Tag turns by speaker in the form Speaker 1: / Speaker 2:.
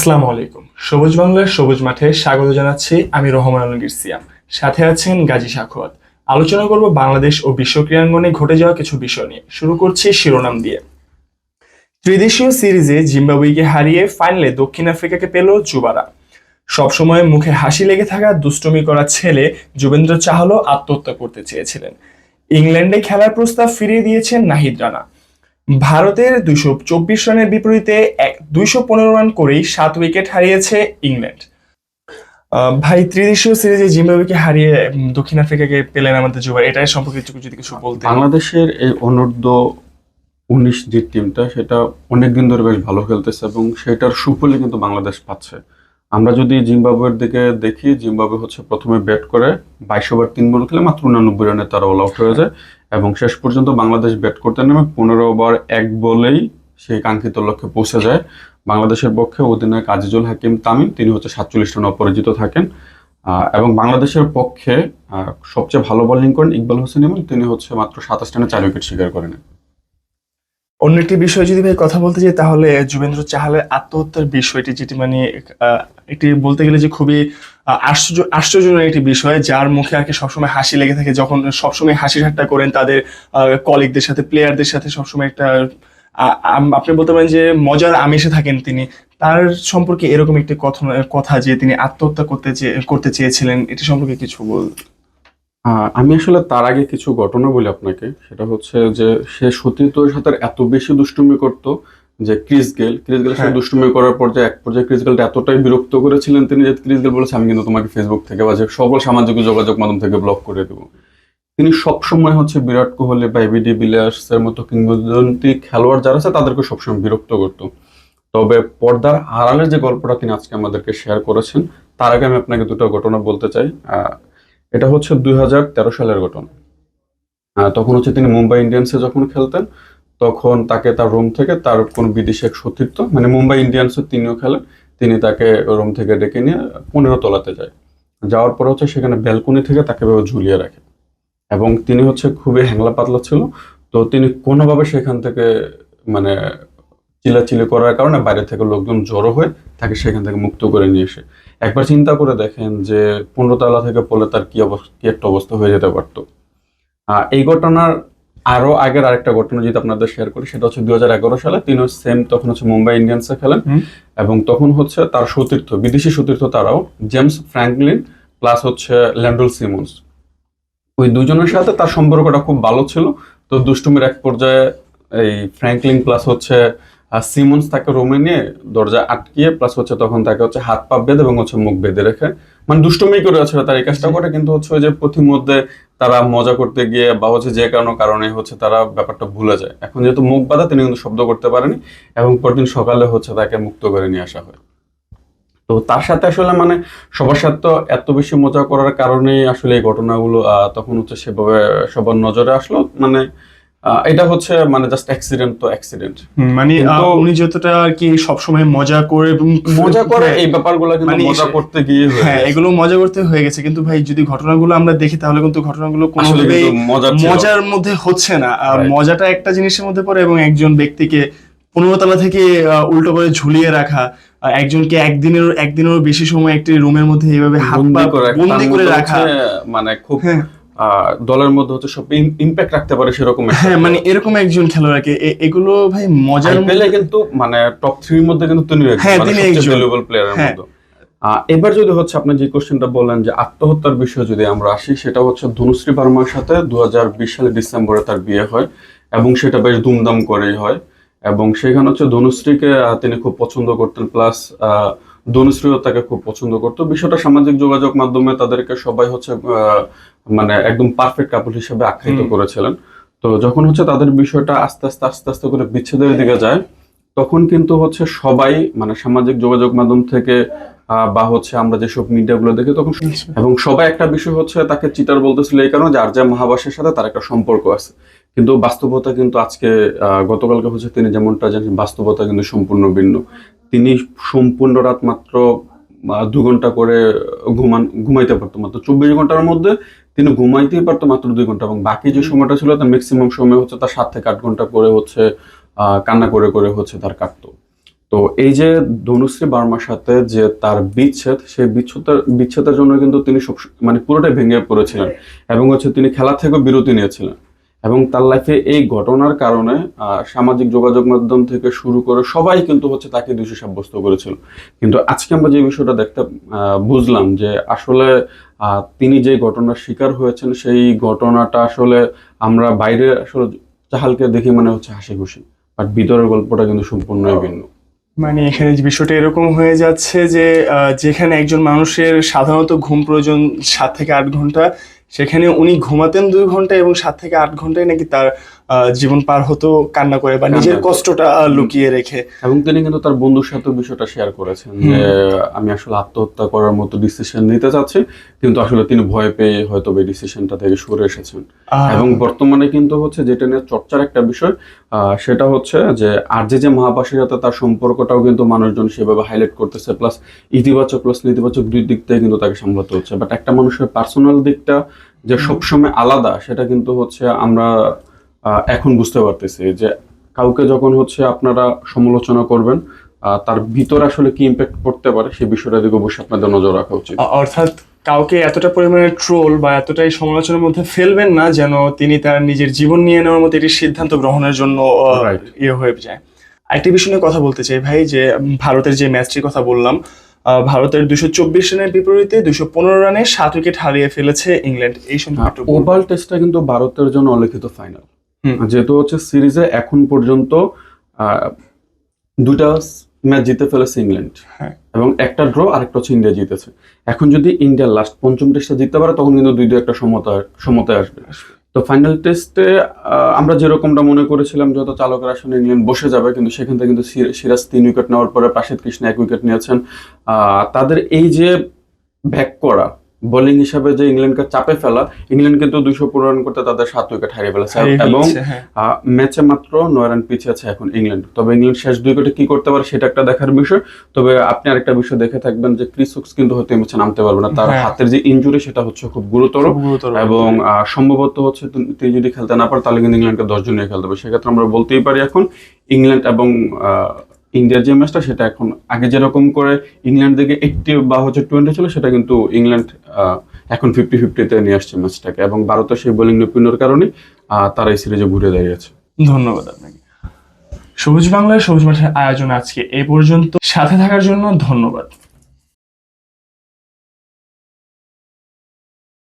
Speaker 1: আসসালামু আলাইকুম। সবুজ বাংলার সবুজ মাঠে স্বাগত জানাচ্ছি আমি রহমান আলমগীর সিয়াম। সাথে আছেন গাজী সাখোয়াত। আলোচনা করব বাংলাদেশ ও বিশ্ব ক্রীড়াঙ্গনে ঘটে যাওয়া কিছু বিষয় নিয়ে। শুরু করছি শিরোনাম দিয়ে। ত্রিদেশীয় সিরিজে জিম্বাবুইকে হারিয়ে ফাইনালে দক্ষিণ আফ্রিকাকে পেল যুবারা সবসময় মুখে হাসি লেগে থাকা দুষ্টুমি করা ছেলে যুবেন্দ্র চাহলও আত্মহত্যা করতে চেয়েছিলেন। ইংল্যান্ডে খেলার প্রস্তাব ফিরিয়ে দিয়েছেন নাহিদ রানা। ভারতের দুইশো চব্বিশ রানের বিপরীতে এক দুইশো পনেরো রান করেই সাত উইকেট হারিয়েছে ইংল্যান্ড। ভাই, ত্রিদেশীয় সিরিজে জিম্বাবুয়েকে হারিয়ে দক্ষিণ আফ্রিকাকে পেলেন আমাদের যুবার এটাই সম্পর্কে একটু যদি কিছু বলতে
Speaker 2: বাংলাদেশের এই অনূর্ধ্ব উনিশ যে টিমটা সেটা অনেক দিন ধরে বেশ ভালো খেলতেছে এবং সেটার সুফলই কিন্তু বাংলাদেশ পাচ্ছে। আমরা যদি জিম্বাবুয়ের দিকে দেখি, জিম্বাবুয়ে হচ্ছে প্রথমে ব্যাট করে, বাইশ ওভার তিন বল খেলে মাত্র উনানব্বই রানে তারা অল আউট হয়ে যায়। এবং শেষ পর্যন্ত বাংলাদেশ ব্যাট করতে নেমে পনেরো ওভার এক বলেই সেই কাঙ্ক্ষিত লক্ষ্যে পৌঁছে যায়। বাংলাদেশের পক্ষে অধিনায়ক আজিজুল হাকিম তামিম, তিনি হচ্ছে সাতচল্লিশ রানে অপরাজিত থাকেন। এবং বাংলাদেশের পক্ষে সবচেয়ে ভালো বোলিং করেন ইকবাল হোসেন ইমন, তিনি হচ্ছে মাত্র সাতাশ রানে চার উইকেট শিকার করেন।
Speaker 1: অন্য একটি বিষয় যদি ভাই কথা বলতে চাই তাহলে যুবেন্দ্র চাহালের আত্মহত্যার বিষয়টি যেটি মানে একটি বলতে গেলে যে খুবই আশ্চর্য, আশ্চর্যজনক একটি বিষয়, যার মুখে আর কি সবসময় হাসি লেগে থাকে যখন সবসময় হাসি ঠাট্টা করেন তাদের কলিগদের সাথে প্লেয়ারদের সাথে সবসময় একটা আপনি বলতে পারেন যে মজার আমেশে থাকেন তিনি। তার সম্পর্কে এরকম একটি কথা কথা যে তিনি আত্মহত্যা করতে করতে চেয়েছিলেন, এটি সম্পর্কে কিছু বল
Speaker 2: আমি আসলে তার আগে কিছু ঘটনা বলি আপনাকে। সেটা হচ্ছে যে সে সতীর্থর সাথে এত বেশি দুষ্টুমি করত যে ক্রিস গেল ক্রিস সাথে
Speaker 1: হ্যাঁ।
Speaker 2: দুষ্টুমি করার পর যে এক পর্যায়ে ক্রিস গেলটা এতটাই বিরক্ত করেছিলেন তিনি যে ক্রিস গেল বলেছে আমি কিন্তু তোমাকে ফেসবুক থেকে বা যে সকল সামাজিক যোগাযোগ মাধ্যম থেকে ব্লক করে দেবো। তিনি সবসময় হচ্ছে বিরাট কোহলি বা এবিডি বিলিয়ার্সের মতো কিংবদন্তি খেলোয়াড় যারা আছে তাদেরকে সবসময় বিরক্ত করতো। তবে পর্দার আড়ালের যে গল্পটা তিনি আজকে আমাদেরকে শেয়ার করেছেন তার আগে আমি আপনাকে দুটো ঘটনা বলতে চাই। আহ, এটা হচ্ছে দুই হাজার তেরো সালের ঘটনা। তখন হচ্ছে তিনি মুম্বাই ইন্ডিয়ান্সে যখন খেলতেন তখন তাকে তার রুম থেকে তার কোন বিদেশি এক সতীর্থ মানে মুম্বাই ইন্ডিয়ান্সের তিনিও খেলেন, তিনি তাকে রুম থেকে ডেকে নিয়ে পনেরো তলাতে যায়। যাওয়ার পর হচ্ছে সেখানে ব্যালকনি থেকে তাকে ঝুলিয়ে রাখে। এবং তিনি হচ্ছে খুবই হ্যাংলা পাতলা ছিল। তো তিনি কোনোভাবে সেখান থেকে মানে চিলাচিলি করার কারণে বাইরে থেকে লোকজন জড়ো হয়ে তাকে সেখান থেকে মুক্ত করে নিয়ে এসে একবার চিন্তা করে দেখেন যে পনেরো তলা থেকে পড়লে তার কি অবস্থা, কি একটা অবস্থা হয়ে যেতে পারতো। এই ঘটনার আরও আগের আরেকটা ঘটনা যদি আপনাদের শেয়ার করি সেটা হচ্ছে দুই হাজার এগারো সালে তিনি সেম তখন হচ্ছে মুম্বাই ইন্ডিয়ান্সে খেলেন। এবং তখন হচ্ছে তার সতীর্থ বিদেশি সতীর্থ তারাও জেমস ফ্র্যাঙ্কলিন প্লাস হচ্ছে ল্যান্ডল সিমন্স ওই দুজনের সাথে তার সম্পর্কটা খুব ভালো ছিল। তো দুষ্টুমির এক পর্যায়ে এই ফ্র্যাঙ্কলিন প্লাস হচ্ছে সিমন্স তাকে রুমে নিয়ে দরজা আটকিয়ে প্লাস হচ্ছে তখন তাকে হচ্ছে হাত পা বেঁধে এবং হচ্ছে মুখ বেঁধে রেখে। মানে দুষ্টুমি করে আছে তার এই কাজটা করে কিন্তু হচ্ছে ওই যে প্রতিমধ্যে তারা মজা করতে গিয়ে বা হচ্ছে যে কারণে কারণে হচ্ছে তারা ব্যাপারটা ভুলে যায়। এখন যেহেতু মুখ বাঁধা তিনি কিন্তু শব্দ করতে পারেনি এবং পরদিন সকালে হচ্ছে তাকে মুক্ত করে নিয়ে আসা হয়। তো তার সাথে আসলে মানে সবার সাথে তো এত বেশি মজা করার কারণেই আসলে এই ঘটনাগুলো তখন হচ্ছে সেভাবে সবার নজরে আসলো। মানে এটা হচ্ছে মানে জাস্ট অ্যাক্সিডেন্ট তো অ্যাক্সিডেন্ট
Speaker 1: মানে উনি যতটা আর কি সবসময় মজা করে এবং
Speaker 2: মজা করে
Speaker 1: হ্যাঁ,
Speaker 2: এই ব্যাপারগুলো কিন্তু
Speaker 1: মানে
Speaker 2: মজা করতে গিয়ে হ্যাঁ
Speaker 1: এগুলো মজা করতে হয়ে গেছে। কিন্তু ভাই যদি ঘটনাগুলো আমরা দেখি তাহলে কিন্তু ঘটনাগুলো কোনোভাবেই। মজার মধ্যে হচ্ছে না। মজাটা একটা জিনিসের মধ্যে পড়ে এবং একজন ব্যক্তিকে পনেরো তলা থেকে উল্টো করে ঝুলিয়ে রাখা একজনকে একদিনের একদিনেরও বেশি সময় একটি রুমের মধ্যে এইভাবে হাত পা
Speaker 2: বন্দি করে রাখা, মানে খুব
Speaker 1: হ্যাঁ।
Speaker 2: দলের মধ্যে হচ্ছে সব ইম্প্যাক্ট রাখতে পারে সেরকম
Speaker 1: হ্যাঁ মানে এরকম একজন খেলোয়াড়কে এগুলো ভাই মজার
Speaker 2: পেলে কিন্তু মানে টপ থ্রির মধ্যে কিন্তু তিনি
Speaker 1: হ্যাঁ, তিনি একজন।
Speaker 2: ভ্যালুয়েবল প্লেয়ারের। মধ্যে এবার যদি হচ্ছে আপনি যে কোশ্চেনটা বললেন যে আত্মহত্যার বিষয়ে যদি আমরা আসি সেটা হচ্ছে ধনুশ্রী বার্মার সাথে দু সালে ডিসেম্বরে তার বিয়ে হয় এবং সেটা বেশ ধুমধাম করেই হয় এবং সেখানে হচ্ছে ধনুশ্রীকে তিনি খুব পছন্দ করতেন প্লাস ধনুশ্রীও তাকে খুব পছন্দ করতো। বিষয়টা সামাজিক যোগাযোগ মাধ্যমে তাদেরকে সবাই হচ্ছে মানে একদম পারফেক্ট কাপল হিসেবে আখ্যায়িত করেছিলেন। তো যখন হচ্ছে তাদের বিষয়টা আস্তে আস্তে আস্তে আস্তে করে বিচ্ছেদের দিকে যায় তখন কিন্তু হচ্ছে সবাই মানে সামাজিক যোগাযোগ মাধ্যম থেকে বা হচ্ছে আমরা যেসব মিডিয়াগুলো দেখি তখন এবং সবাই একটা বিষয় হচ্ছে তাকে চিটার বলতেছিল এই কারণে যার যা মহাবাসের সাথে তার একটা সম্পর্ক আছে। কিন্তু বাস্তবতা কিন্তু আজকে আহ, গতকালকে হচ্ছে তিনি যেমনটা জানেন বাস্তবতা কিন্তু সম্পূর্ণ ভিন্ন। তিনি সম্পূর্ণ রাত মাত্র দু ঘণ্টা করে ঘুমান ঘুমাইতে পারতো মাত্র। চব্বিশ ঘণ্টার মধ্যে তিনি ঘুমাইতেই পারতো মাত্র দুই ঘণ্টা এবং বাকি যে সময়টা ছিল তার ম্যাক্সিমাম সময় হচ্ছে তার সাত থেকে আট ঘণ্টা করে হচ্ছে কান্না করে করে হচ্ছে তার কাটতো। তো এই যে ধনুশ্রী বার্মার সাথে যে তার বিচ্ছেদ সেই বিচ্ছেদের বিচ্ছেদের জন্য কিন্তু তিনি সব মানে পুরোটাই ভেঙে পড়েছিলেন এবং হচ্ছে তিনি খেলা থেকেও বিরতি নিয়েছিলেন। এবং তার লাইফে এই ঘটনার কারণে সামাজিক যোগাযোগ মাধ্যম থেকে শুরু করে সবাই কিন্তু হচ্ছে তাকে দোষী সাব্যস্ত করেছিল। কিন্তু আজকে আমরা যে বিষয়টা দেখতে বুঝলাম যে আসলে তিনি যে ঘটনার শিকার হয়েছেন সেই ঘটনাটা আসলে আমরা বাইরে আসলে চাহালকে দেখি মানে হচ্ছে হাসি খুশি বাট ভিতরের গল্পটা কিন্তু সম্পূর্ণই ভিন্ন।
Speaker 1: মানে এখানে যে বিষয়টা এরকম হয়ে যাচ্ছে যে আহ, যেখানে একজন মানুষের সাধারণত ঘুম প্রয়োজন সাত থেকে আট ঘণ্টা সেখানে উনি ঘুমাতেন দুই ঘণ্টা এবং সাত থেকে আট ঘন্টায় নাকি তার জীবন পার হতো কান্না করে বা নিজের কষ্টটা লুকিয়ে রেখে।
Speaker 2: এবং তিনি কিন্তু তার বন্ধুর সাথে বিষয়টা শেয়ার করেছেন যে আমি আসলে আত্মহত্যা করার মতো ডিসিশন নিতে চাচ্ছি কিন্তু আসলে তিনি ভয় পেয়ে হয়তো এই ডিসিশনটা থেকে সরে এসেছেন। এবং বর্তমানে কিন্তু হচ্ছে যেটা নিয়ে চর্চার একটা বিষয় সেটা হচ্ছে যে আর যে যে মহাপাশের সাথে তার সম্পর্কটাও কিন্তু মানুষজন সেভাবে হাইলাইট করতেছে প্লাস ইতিবাচক প্লাস নেতিবাচক দুই দিক থেকে কিন্তু তাকে সামলাতে হচ্ছে। বাট একটা মানুষের পার্সোনাল দিকটা যে সবসময় আলাদা সেটা কিন্তু হচ্ছে আমরা এখন বুঝতে পারতেছি যে কাউকে যখন হচ্ছে আপনারা সমালোচনা করবেন তার ভিতরে আসলে কি ইম্প্যাক্ট পড়তে পারে সেই বিষয়টার দিকে অবশ্যই আপনাদের নজর রাখা উচিত।
Speaker 1: অর্থাৎ কাউকে এতটা পরিমাণে ট্রোল বা এতটাই সমালোচনার মধ্যে ফেলবেন না যেন তিনি তার নিজের জীবন নিয়ে নেওয়ার মতো একটি সিদ্ধান্ত গ্রহণের জন্য ইয়ে হয়ে যায়। আরেকটি বিষয় নিয়ে কথা বলতে চাই ভাই যে ভারতের যে ম্যাচটির কথা বললাম আহ, ভারতের দুশো চব্বিশ রানের বিপরীতে দুশো পনেরো রানে সাত উইকেট হারিয়ে ফেলেছে ইংল্যান্ড। এই সম্পর্কে একটু
Speaker 2: ওভাল টেস্টটা কিন্তু ভারতের জন্য অলিখিত ফাইনাল। যেহেতু হচ্ছে সিরিজে এখন পর্যন্ত দুটা ম্যাচ জিতে ফেলেছে ইংল্যান্ড।
Speaker 1: হ্যাঁ।
Speaker 2: এবং একটা ড্র আরেকটা হচ্ছে ইন্ডিয়া জিতেছে। এখন যদি ইন্ডিয়া লাস্ট পঞ্চম টেস্টটা জিততে পারে তখন কিন্তু দুই দুই একটা সমতা সমতায় আসবে। তো ফাইনাল টেস্টে আমরা যেরকমটা মনে করেছিলাম যত চালকের আসলে ইংল্যান্ড বসে যাবে কিন্তু সেখান থেকে কিন্তু সিরাজ তিন উইকেট নেওয়ার পরে প্রাসিদ কৃষ্ণ এক উইকেট নিয়েছেন। তাদের এই যে ব্যাক করা বোলিং হিসাবে যে ইংল্যান্ডকে চাপে ফেলা ইংল্যান্ড কিন্তু দুইশো রান করতে তাদের সাত উইকেট হারিয়ে ফেলেছে। এবং
Speaker 1: হ্যাঁ।
Speaker 2: ম্যাচে মাত্র নয় রান পিছিয়ে আছে এখন ইংল্যান্ড। তবে ইংল্যান্ড শেষ দুই উইকেটে কি করতে পারে সেটা একটা দেখার বিষয়। তবে আপনি আরেকটা বিষয় দেখে থাকবেন যে ক্রিস হুকস কিন্তু হয়তো ম্যাচে নামতে পারবে না। তার
Speaker 1: হ্যাঁ।
Speaker 2: হাতের যে ইঞ্জুরি সেটা হচ্ছে খুব গুরুতর। এবং সম্ভবত হচ্ছে তিনি- যদি খেলতে না পারে তাহলে কিন্তু ইংল্যান্ডকে দশ জন নিয়ে খেলতে হবে। সেক্ষেত্রে আমরা বলতেই পারি এখন ইংল্যান্ড এবং আহ, ইন্ডিয়ার যে ম্যাচটা সেটা এখন আগে যেরকম করে ইংল্যান্ড দিকে এইটটি বা হচ্ছে টোয়েন্টি ছিল, সেটা কিন্তু ইংল্যান্ড এখন ফিফটি ফিফটিতে নিয়ে আসছে ম্যাচটাকে এবং ভারতের সেই বোলিং নৈপুণ্যের কারণে তারা এই সিরিজে ঘুরে দাঁড়িয়েছে।
Speaker 1: ধন্যবাদ আপনাকে। সবুজ বাংলায় সবুজ মাঠের আয়োজন আজকে এ পর্যন্ত। সাথে থাকার জন্য ধন্যবাদ।